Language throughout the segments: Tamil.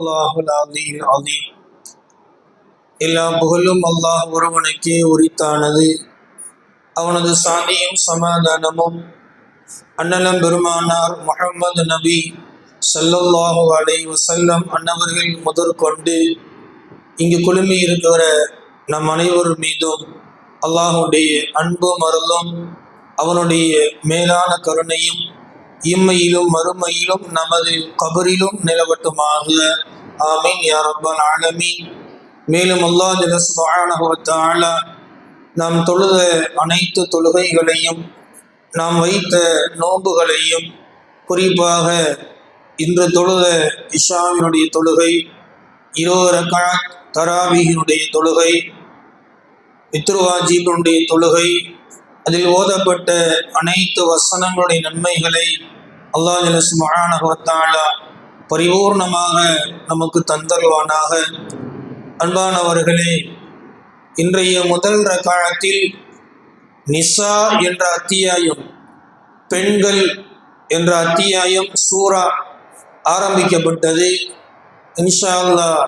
அல்லாஹுல் எல்லா புகழும் அல்லாஹ் ஒருவனுக்கே உரித்தானது. அவனது சாந்தியும் சமாதானமும் அன்னலம் பெருமானார் முகமது நபி ஸல்லல்லாஹு அலை வசல்லம் அன்னவர்கள் முதற்கொண்டு இங்கு குழுமி இருக்கிற நம் அனைவர் மீதும் அல்லாஹுடைய அன்பும் அருளும் அவனுடைய மேலான கருணையும் இம்மையிலும் மறுமையிலும் நமது கபரிலும் நிலவட்டுமாக. ஆமீன். யா ரப்பல் ஆலமீன். மேலும் அல்லாஹ் ஜல்ல நாம் தொழுத அனைத்து தொழுகைகளையும் நாம் வைத்த நோன்புகளையும் குறிப்பாக இன்று தொழுத இஷாவினுடைய தொழுகை இருபது ரக்காத் தராவியினுடைய தொழுகை பித்ருவாஜீபனுடைய தொழுகை அதில் ஓதப்பட்ட அனைத்து வசனங்களுடைய நன்மைகளை அல்லாஹ் ஜலஸ் மகானகத்தாலா பரிபூர்ணமாக நமக்கு தந்தருவானாக. அன்பானவர்களே இன்றைய முதல் காலத்தில் நிசா என்ற அத்தியாயம் பெண்கள் என்ற அத்தியாயம் சூரா ஆரம்பிக்கப்பட்டது. இன்ஷா அல்லாஹ்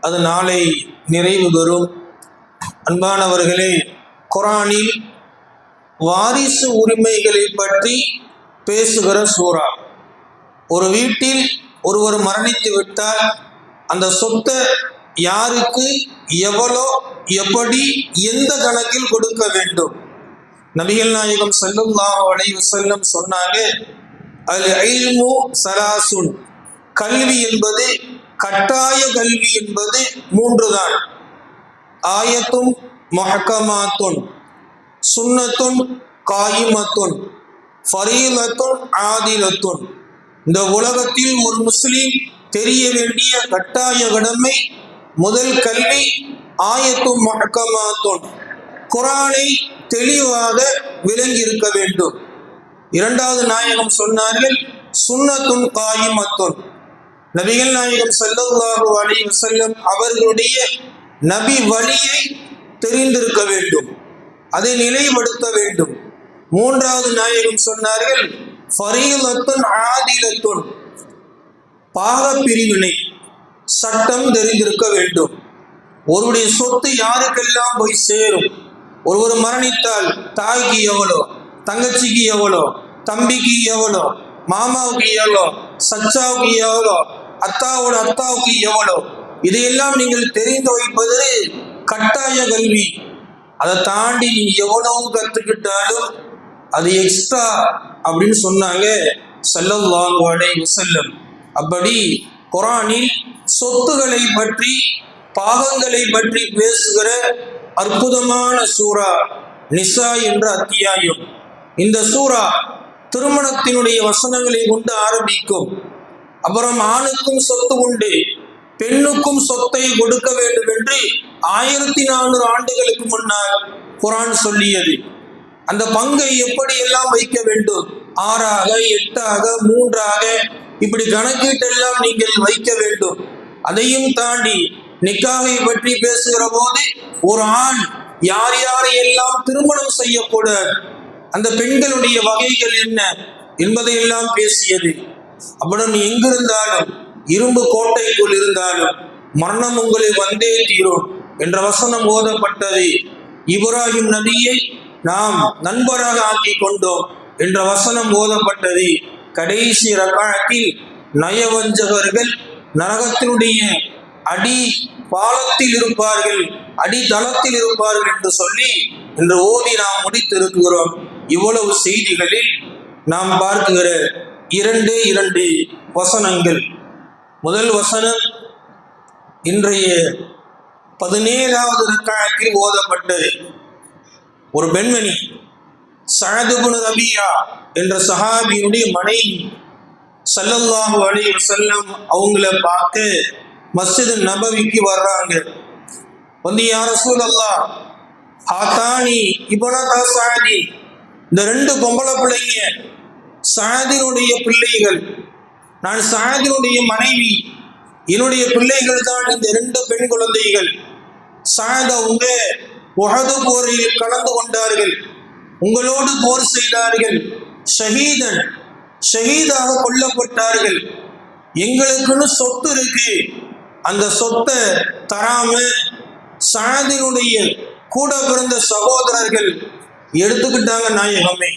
அது நாளை நிறைவு பெறும். அன்பானவர்களே குரானில் வாரிசு உரிமைகளை பற்றி பேசுகிற சூறா ஒரு வீட்டில் ஒருவர் மரணித்து விட்டால் அந்த சொத்தை யாருக்கு எவ்வளோ எப்படி எந்த கணக்கில் கொடுக்க வேண்டும்? நபிகள் நாயகம் செல்லும் அலைஹி செல்லம் சொன்னாங்க அல் இல்மு சராசுன் கல்வி என்பது கட்டாய கல்வி என்பது மூன்று தான் ஆயத்தும் மஹக்கமாத்துன் சுன்னத்துன் காயிமத்துன் ஃபரீலத்துன் ஆதிலத்துன் இந்த உலகத்தில் ஒரு முஸ்லீம் தெரிய வேண்டிய கட்டாய கடமை முதல் கல்வி ஆயத்தும் மகக்கமாத்தும் குரானை தெளிவாக விளங்கி இருக்க வேண்டும். இரண்டாவது நாயகம் சொன்னார்கள் சுன்னத்துன் காயிமத்தும். நபிகள் நாயகம் ஸல்லல்லாஹு அலி வசல்லம் அவர்களுடைய நபி வழியை தெரிந்திருக்க வேண்டும். அதை நிலைப்படுத்த வேண்டும். மூன்றாவது நாயகம் சொன்னார்கள் ஃபரீலத்துன் ஆதிலத்துன். பாக பிரிவினை சட்டம் தெரிந்திருக்க வேண்டும். ஒருவருடைய சொத்து யாருக்கெல்லாம் போய் சேரும்? ஒருவர் மரணித்தால் தாய்க்கு எவ்வளோ? தங்கச்சிக்கு எவ்வளோ? தம்பிக்கு எவ்வளோ? மாமாவுக்கு எவ்வளோ? சச்சாவுக்கு எவ்வளோ? அத்தாவோட அத்தாவுக்கு எவ்வளோ? இதையெல்லாம் நீங்கள் தெரிந்து வைப்பது கட்டாய கல்வி. அதை தாண்டி நீ எவ்வளவு கற்றுக்கிட்டாலும் அது எக்ஸ்ட்ரா அப்படின்னு சொன்னாங்க. ஸல்லல்லாஹு அலைஹி வஸல்லம். அப்படி குரானில் சொத்துக்களை பற்றி பாகங்களை பற்றி பேசுகிற அற்புதமான சூறா நிசா என்ற அத்தியாயம். இந்த சூறா திருமணத்தினுடைய வசனங்களை கொண்டு ஆரம்பிக்கும். அப்புறம் ஆணுக்கும் சொத்து உண்டு. பெண்ணுக்கும் சொத்தை கொடுக்க வேண்டும் என்று ஆயிரத்தி நானூறு ஆண்டுகளுக்கு முன்னால் குரான் சொல்லியது. அந்த பங்கை எப்படி எல்லாம் வைக்க வேண்டும்? ஆறாக எட்டாக மூன்றாக இப்படி கணக்கீட்டெல்லாம் நீங்கள் வைக்க வேண்டும். அதையும் தாண்டி நிக்காகை பற்றி பேசுகிற போது ஒரு ஆண் யார் யாரை எல்லாம் திருமணம் செய்யக்கூடாது அந்த பெண்களுடைய வகைகள் என்ன என்பதையெல்லாம் பேசியது. அப்புறம் எங்கிருந்தாலும் இரும்பு கோட்டைக்குள் இருந்தாலும் மரணம் உங்களை வந்தே தீரும் என்ற வசனம் ஓதப்பட்டது. இப்ராஹிம் நபியை நாம் நண்பராக ஆக்கி கொண்டோம் என்ற வசனம் ஓதப்பட்டது. கடைசி ரகாயத்தில் நயவஞ்சகர்கள் நரகத்தினுடைய அடி பாலத்தில் இருப்பார்கள் அடித்தளத்தில் இருப்பார்கள் என்று சொல்லி என்று ஓதி நாம் முடித்திருக்கிறோம். இவ்வளவு செய்திகளில் நாம் பார்க்கிற இரண்டு இரண்டு வசனங்கள். முதல் வசனம் இன்றைய பதினேழாவது ரக்காயத்தில் ஓதப்பட்டது. ஒரு பெண்மணி சஹதுபுன் ரபியா என்ற சஹாபியுடைய மனைவி சல்லல்லாஹு அலி வசல்லம் அவங்கள பார்த்து மஸ்ஜிது நபவிக்கு வர்றாங்க. வந்து யார் ரசூலல்லாஹ் ஹாத்தானி இபனதா சாதி இந்த ரெண்டு பொம்பளை பிள்ளைங்க சாதினுடைய பிள்ளைகள் நான் சாதினுடைய மனைவி என்னுடைய பிள்ளைகள் தான் இந்த ரெண்டு பெண் குழந்தைகள் சாத உங்க உகது போரில் கலந்து கொண்டார்கள் உங்களோடு போர் செய்தார்கள் ஷஹீதன் ஷஹீதாக கொல்லப்பட்டார்கள். எங்களுக்குன்னு சொத்து இருக்கு. அந்த சொத்தை தராம சாதினுடைய கூட பிறந்த சகோதரர்கள் எடுத்துக்கிட்டாங்க நாயகமே.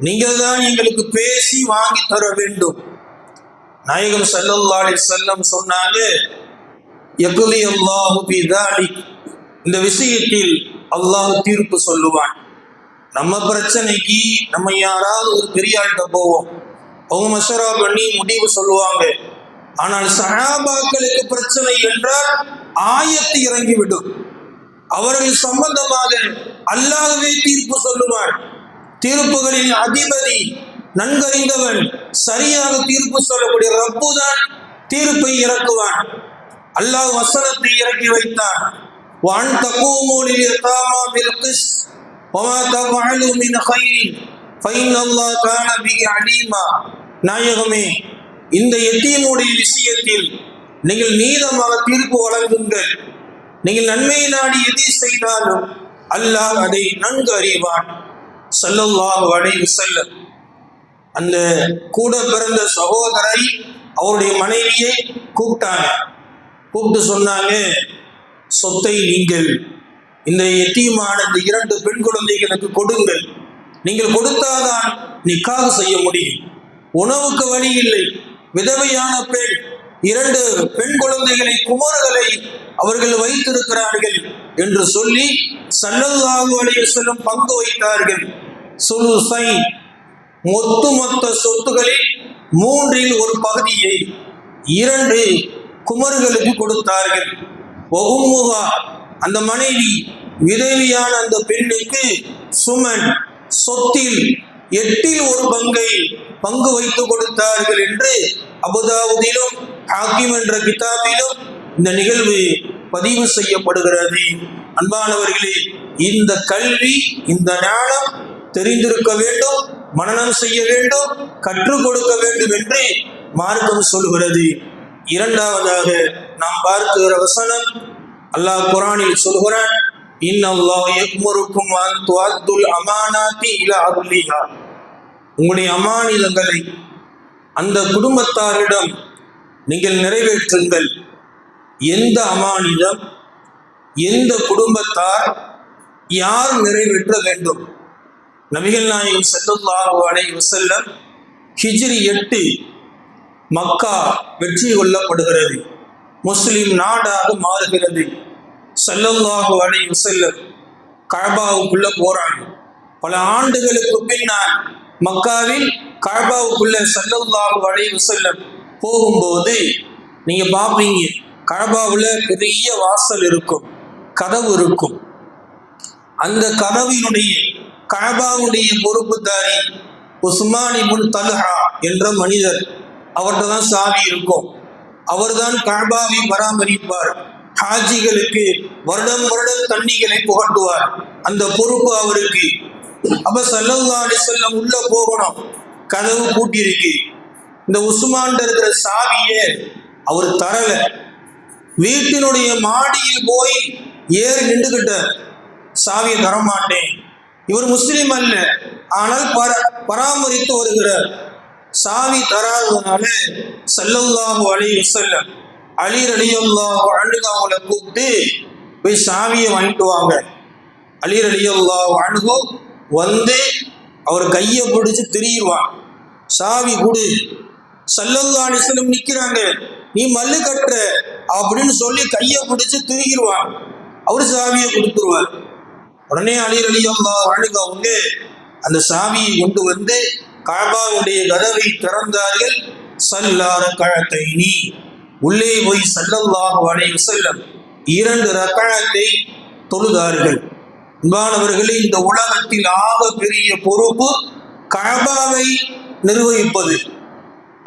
நீங்கள் தான் எங்களுக்கு பேசி வாங்கி தர வேண்டும். நாயகம் செல்லல்லாடி செல்லம் சொன்னாங்க யகுலி அல்லாஹு இந்த விஷயத்தில் அல்லாஹ் தீர்ப்பு சொல்லுவான். நம்ம பிரச்சனைக்கு நம்ம யாராவது ஒரு பெரிய ஆள்கிட்ட போவோம். அவங்க மசரா பண்ணி முடிவு சொல்லுவாங்க. ஆனால் சஹாபாக்களுக்கு பிரச்சனை என்றால் ஆயத்து இறங்கிவிடும். அவர்கள் சம்பந்தமாக அல்லாதவே தீர்ப்பு சொல்லுவார் தீர்ப்புகளின் அதிபதி நன்கறிந்தவன் சரியாக தீர்ப்பு சொல்லக்கூடிய ரப்பு தான் தீர்ப்பை இறக்குவான். அல்லாஹ் வசனத்தை இறக்கி வைத்தான். வான் தகூமூலில் இர்காமா பில் கிஸ் வமா தஃஅலு மின் ஹைரின் ஃபைன் நாயகமே இந்த எத்தீமுடைய விஷயத்தில் நீங்கள் நீதமாக தீர்ப்பு வழங்குங்கள். நீங்கள் நன்மை நாடி எதை செய்தாலும் அல்லாஹ் அதை நன்கு அறிவான். சல்லுல்லாஹு அலைஹி வஸல்லம். அந்த கூட பிறந்த சகோதரை அவருடைய மனைவியை கூப்பிட்டாங்க. கூப்பிட்டு சொன்னாங்க சொத்தை நீங்கள் இந்த எத்தியமான இந்த இரண்டு பெண் குழந்தைகளுக்கு கொடுங்கள். நீங்கள் கொடுத்தாதான் நிக்காக செய்ய முடியும். உணவுக்கு வழி இல்லை. விதவையான பெண் இரண்டு பெண் குழந்தைகளை குமார்களை அவர்கள் வைத்திருக்கிறார்கள் என்று சொல்லி சல்லல்லாஹு அலைஹி செல்லும் பங்கு வைத்தார்கள். சுலுசை ஒட்டுமொத்த சொத்துகளில் மூன்றில் ஒரு பகுதியை இரண்டு குமர்களுக்கு கொடுத்தார்கள். ஒகுமுகா அந்த மனைவி விதவியான அந்த பெண்ணுக்கு சுமன் சொத்தில் எட்டில் ஒரு பங்கை பங்கு வைத்து கொடுத்தார்கள் என்று அபுதாவுதிலும் ஹாக்கிம் என்ற கிதாபிலும் இந்த நிகழ்வு பதிவு செய்யப்படுகிறது. அன்பானவர்களே இந்த கல்வி இந்த ஞானம் தெரிந்திருக்க வேண்டும். மனநம் செய்ய வேண்டும் கற்றுக் கொடுக்க வேண்டும் என்று மார்க்கம் சொல்கிறது. இரண்டாவதாக நாம் பார்க்கிற வசனம் அல்லாஹ் குரானில் சொல்கிறான் உங்களுடைய அமானிதங்களை அந்த குடும்பத்தாரிடம் நீங்கள் நிறைவேற்றுங்கள். எந்த அமானிதம் எந்த குடும்பத்தார் யார் நிறைவேற்ற வேண்டும்? நபிகள் நாயகம் ஸல்லல்லாஹு அலைஹி வஸல்லம் ஹிஜ்ரி எட்டு மக்கா வெற்றி கொள்ளப்படுகிறது. முஸ்லிம் நாடாக மாறுகிறது. ஸல்லல்லாஹு அலைஹி வஸல்லம் கழபாவுக்குள்ள போறாங்க. பல ஆண்டுகளுக்கு பின்னால் மக்காவில் கழபாவுக்குள்ள ஸல்லல்லாஹு அலைஹி வஸல்லம் போகும்போது நீங்க பார்ப்பீங்க கழபாவில் பெரிய வாசல் இருக்கும் கதவு இருக்கும். அந்த கதவினுடைய கபாவுடைய பொறுப்புதாரி உஸ்மானி முன் தல்ஹா என்ற மனிதர். அவர்கிட்ட தான் சாவி இருக்கும். அவர்தான் கபாவை பராமரிப்பார். ஹாஜிகளுக்கு வருடம் வருடம் தண்ணிகளை புகட்டுவார். அந்த பொறுப்பு அவருக்கு. அப்ப ஸல்லல்லாஹு அலைஹி உள்ள போகணும். கதவு பூட்டியிருக்கு. இந்த உஸ்மான் இருக்கிற சாவியை அவர் தரல. வீட்டினுடைய மாடியில் போய் ஏறி நின்றுகிட்ட சாவியை தரமாட்டேன். இவர் முஸ்லீம் அல்ல. ஆனால் பர பராமரித்து வருகிறார். சாவி தராதனால ஸல்லல்லாஹு அலைஹி வஸல்லம் அலி ரலியல்லாஹு அழுக அவங்கள கூப்பிட்டு போய் சாவியை வாங்கிட்டு வாங்க. அலி ரலியல்லாஹு அழுகோ வந்து அவர் கையை பிடிச்சி திரியுவான். சாவி கொடு. ஸல்லல்லாஹு அலைஹி நிற்கிறாங்க நீ மல்லு கட்டுற அப்படின்னு சொல்லி கையை பிடிச்சி திரிகிடுவான் அவர் சாவியை கொடுத்துருவார். உடனே அலி ரலியல்லாஹு அன்ஹு அவங்க அந்த சாவியை கொண்டு வந்து காபாவுடைய கதவை திறந்தார்கள். சல்லார கழத்தை நீ உள்ளே போய் சல்லல்லாஹு அலைஹி வஸல்லம் இரண்டு ரக்கழத்தை தொழுதார்கள். அன்பானவர்களே இந்த உலகத்தில் ஆக பெரிய பொறுப்பு கழபாவை நிர்வகிப்பது.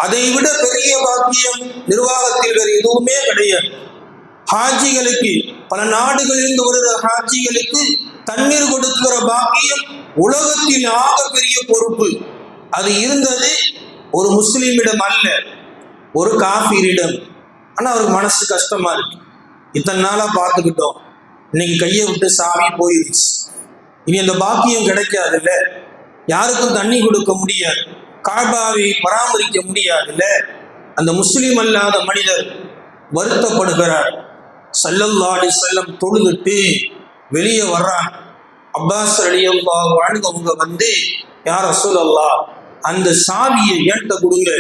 அதை விட பெரிய பாக்கியம் நிர்வாகத்தில் வேறு எதுவுமே கிடையாது. ஹாஜிகளுக்கு பல நாடுகளிலிருந்து வருகிற ஹாஜிகளுக்கு தண்ணீர் கொடுக்கிற பாக்கியம் உலகத்தின் ஆக பெரிய பொறுப்பு. அது இருந்தது ஒரு முஸ்லீமிடம் அல்ல ஒரு காஃபீரிடம் ஆனால் அவருக்கு மனசு கஷ்டமா இருக்கு. இத்தனை நாளா பார்த்துக்கிட்டோம். இன்னைக்கு கையை விட்டு சாமி போயிருச்சு. இனி அந்த பாக்கியம் கிடைக்காதுல்ல. யாருக்கும் தண்ணி கொடுக்க முடியாது. காபாவை பராமரிக்க முடியாதுல்ல. அந்த முஸ்லீம் அல்லாத மனிதர் வருத்தப்படுகிறார். ஸல்லல்லாஹு செல்லம் தொழுதுட்டு வெளியே வர்றான் அப்பாஸ் அலியல்லா வாழ்ந்தவங்க வந்து யார் ரசூலல்லா அந்த சாவியை என்கிட்ட கொடுங்க.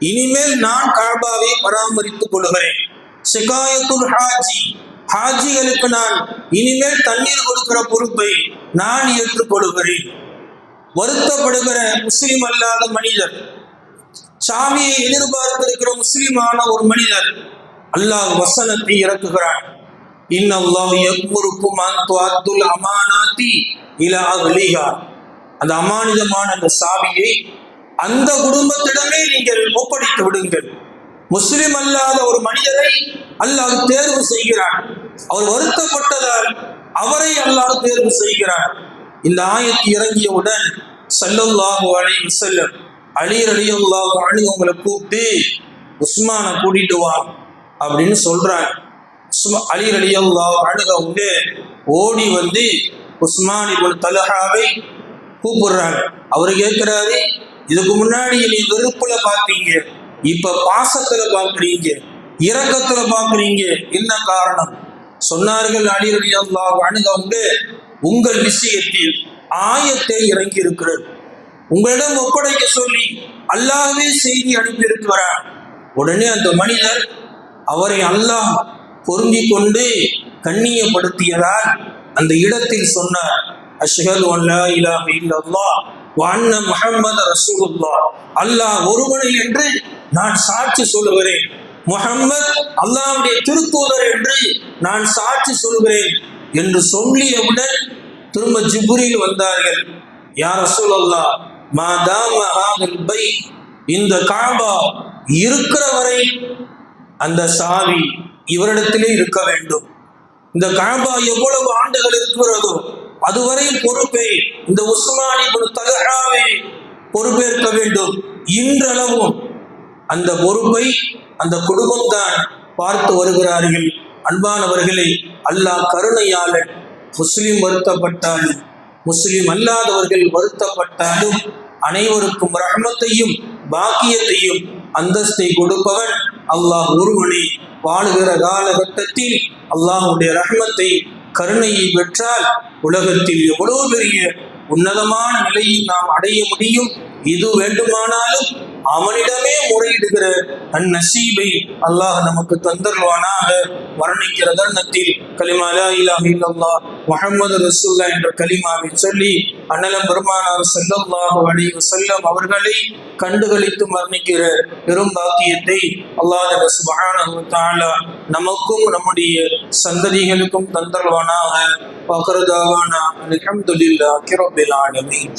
இனிமேல் நான் காபாவை பராமரித்துக் கொள்கிறேன் சிகாயத்துல் ஹாஜி ஹாஜிகளுக்கு நான் இனிமேல் தண்ணீர் கொடுக்கிற பொறுப்பை நான் ஏற்றுக்கொள்கிறேன் வருத்தப்படுகிற முஸ்லீம் அல்லாத மனிதர் சாமியை எதிர்பார்த்திருக்கிற முஸ்லீமான ஒரு மனிதர் அல்லாஹ் வசனத்தை இறக்குகிறான். إن الله يأمركم அன் تؤدوا அமானாத்தி இலா அஹ்லிஹா அந்த அமானிதமான அந்த சாவியை அந்த குடும்பத்திடமே நீங்கள் ஒப்படைத்து விடுங்கள். முஸ்லிம் அல்லாத ஒரு மனிதரை அல்லாஹ் தேர்வு செய்கிறான். அவர் வருத்தப்பட்டதால் அவரை அல்லாஹ் தேர்வு செய்கிறான். இந்த ஆயத்து இறங்கியவுடன் சல்லல்லாஹு அலைஹி வஸல்லம் அலி ரலியல்லாஹு அன்ஹு உங்களை கூப்பிட்டு உஸ்மானை கூட்டிட்டு வா அப்படின்னு சொல்றாங்க. உஸ்மா அலி ரலியல்லாஹு அன்ஹு அவங்க ஓடி வந்து உஸ்மான் இப்னு தலஹாவை கூப்பிடுறாங்க. அவர் கேட்கிறாரு இதுக்கு முன்னாடி நீ வெறுப்புல பார்த்தீங்க இப்ப பாசத்துல பாக்குறீங்க. இரக்கத்துல பாக்குறீங்க. என்ன காரணம்? சொன்னார்கள் அலி ரலியல்லாஹு அன்ஹு அவங்க உங்கள் விஷயத்தில் ஆயத்தை இறங்கி இருக்கிறது உங்களிடம் ஒப்படைக்க சொல்லி அல்லாவே செய்தி அனுப்பியிருக்கிறார். உடனே அந்த மனிதர் அவரை அல்லாஹ் பொருந்தி கொண்டு கண்ணியப்படுத்தியதால் அந்த இடத்தில் சொன்னார் அஷ்ஹது அல்லா இலாஹ இல்லல்லாஹ் வ முஹம்மது ரசூலுல்லாஹ். அல்லாஹ் ஒருவனை என்று நான் சாட்சி சொல்லுகிறேன். முகம்மது அல்லாவுடைய திருத்தூதர் என்று நான் சாட்சி சொல்கிறேன் என்று சொல்லியவுடன் திரும்ப ஜிப்ரீல் வந்தார்கள். யார் ரசூலல்லாஹ் மாதாம ஹாதல் பை இந்த காபா இருக்கிற வரை அந்த சாவி இவரிடத்திலே இருக்க வேண்டும். இந்த காபா எவ்வளவு ஆண்டுகள் இருக்கிறதோ அதுவரை பொறுப்பை இந்த உஸ்மானி தகராவே பொறுப்பேற்க வேண்டும் இன்றளவும். அந்த பொறுப்பை அந்த குடும்பம்தான் பார்த்து வருகிறார்கள். அன்பானவர்களை அல்லாஹ் கருணையாளன் முஸ்லிம் வருத்தப்பட்டாலும் முஸ்லிம் அல்லாதவர்கள் வருத்தப்பட்டாலும் அனைவருக்கும் ரஹமத்தையும் பாக்கியத்தையும் அந்தஸ்தை கொடுப்பவன் அல்லாஹ் ஒருவனே. வாழுகிற காலகட்டத்தில் அல்லாஹுடைய ரஹமத்தை கருணையை பெற்றால் உலகத்தில் எவ்வளவு பெரிய உன்னதமான நிலையை நாம் அடைய முடியும்? இது வேண்டுமானாலும் அவனிடமே முறையிடுகிற அந்நசீபை அல்லாஹ் நமக்கு தந்தருவானாக. வர்ணிக்கிற தருணத்தில் கலிமா லா இலாஹ இல்லல்லாஹ் முஹம்மது ரசூல்லா என்ற கலிமாவை சொல்லி அண்ணலம் பெருமானார் ஸல்லல்லாஹு அலைஹி வஸல்லம் அவர்களை கண்டுகளித்து மரணிக்கிற பெரும் பாக்கியத்தை அல்லாஹ் சுப்ஹானஹு வ தஆலா நமக்கும் நம்முடைய சந்ததிகளுக்கும் தந்தருவானாக வக்ரதாவானா அல்ஹம்துலில்லாஹி ரப்பில் ஆலமீன்.